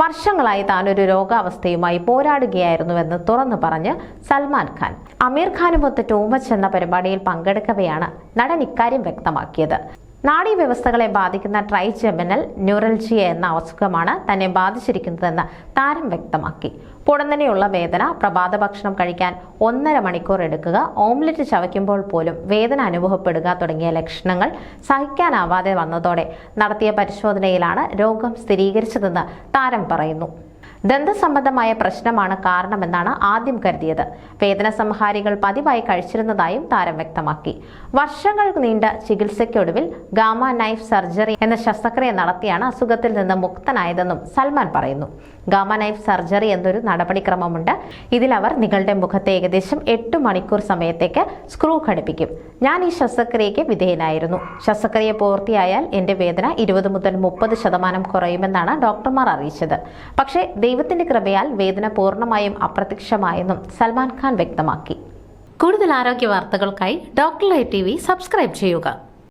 വർഷങ്ങളായി താൻ ഒരു രോഗാവസ്ഥയുമായി പോരാടുകയായിരുന്നുവെന്ന് തുറന്നു പറഞ്ഞ് സൽമാൻ ഖാൻ. അമീർ ഖാനുമൊത്ത് ടോമസ് എന്ന പരിപാടിയിൽ പങ്കെടുക്കവെയാണ് നടൻ ഇക്കാര്യം വ്യക്തമാക്കിയത്. നാഡീവ്യവസ്ഥകളെ ബാധിക്കുന്ന ട്രൈജെമിനൽ ന്യൂറൽജിയ എന്ന അസുഖമാണ് തന്നെ ബാധിച്ചിരിക്കുന്നതെന്ന് താരം വ്യക്തമാക്കി. പൊടുന്നനെയുള്ള വേദന പ്രഭാത ഭക്ഷണം കഴിക്കാൻ ഒന്നര മണിക്കൂർ എടുക്കുക ഓംലെറ്റ് ചവയ്ക്കുമ്പോൾ പോലും വേദന അനുഭവപ്പെടുക തുടങ്ങിയ ലക്ഷണങ്ങൾ സഹിക്കാനാവാതെ വന്നതോടെ നടത്തിയ പരിശോധനയിലാണ് രോഗം സ്ഥിരീകരിച്ചതെന്ന് താരം പറയുന്നു. ദന്തസംബന്ധമായ പ്രശ്നമാണ് കാരണമെന്നാണ് ആദ്യം കരുതിയത്. വേദന സംഹാരികൾ പതിവായി കഴിച്ചിരുന്നതായും താരം വ്യക്തമാക്കി. വർഷങ്ങൾ നീണ്ട ചികിത്സയ്ക്കൊടുവിൽ ഗാമ നൈഫ് സർജറി എന്ന ശസ്ത്രക്രിയ നടത്തിയാണ് അസുഖത്തിൽ നിന്ന് മുക്തനായതെന്നും സൽമാൻ പറയുന്നു. ഗാമ നൈഫ് സർജറി എന്നൊരു നടപടിക്രമമുണ്ട്. ഇതിൽ അവർ നിങ്ങളുടെ മുഖത്തെ ഏകദേശം എട്ട് മണിക്കൂർ സമയത്തേക്ക് സ്ക്രൂ ഘടിപ്പിക്കും. ഞാൻ ഈ ശസ്ത്രക്രിയയ്ക്ക് വിധേയനായിരുന്നു. ശസ്ത്രക്രിയ പൂർത്തിയായാൽ എന്റെ വേദന ഇരുപത് മുതൽ മുപ്പത് ശതമാനം കുറയുമെന്നാണ് ഡോക്ടർമാർ അറിയിച്ചത്. പക്ഷേ ദൈവത്തിന്റെ കൃപയാൽ വേദന പൂർണമായും അപ്രത്യക്ഷമായെന്നും സൽമാൻ ഖാൻ വ്യക്തമാക്കി. കൂടുതൽ ആരോഗ്യ വാർത്തകൾക്കായി doctor live T V subscribe ചെയ്യുക.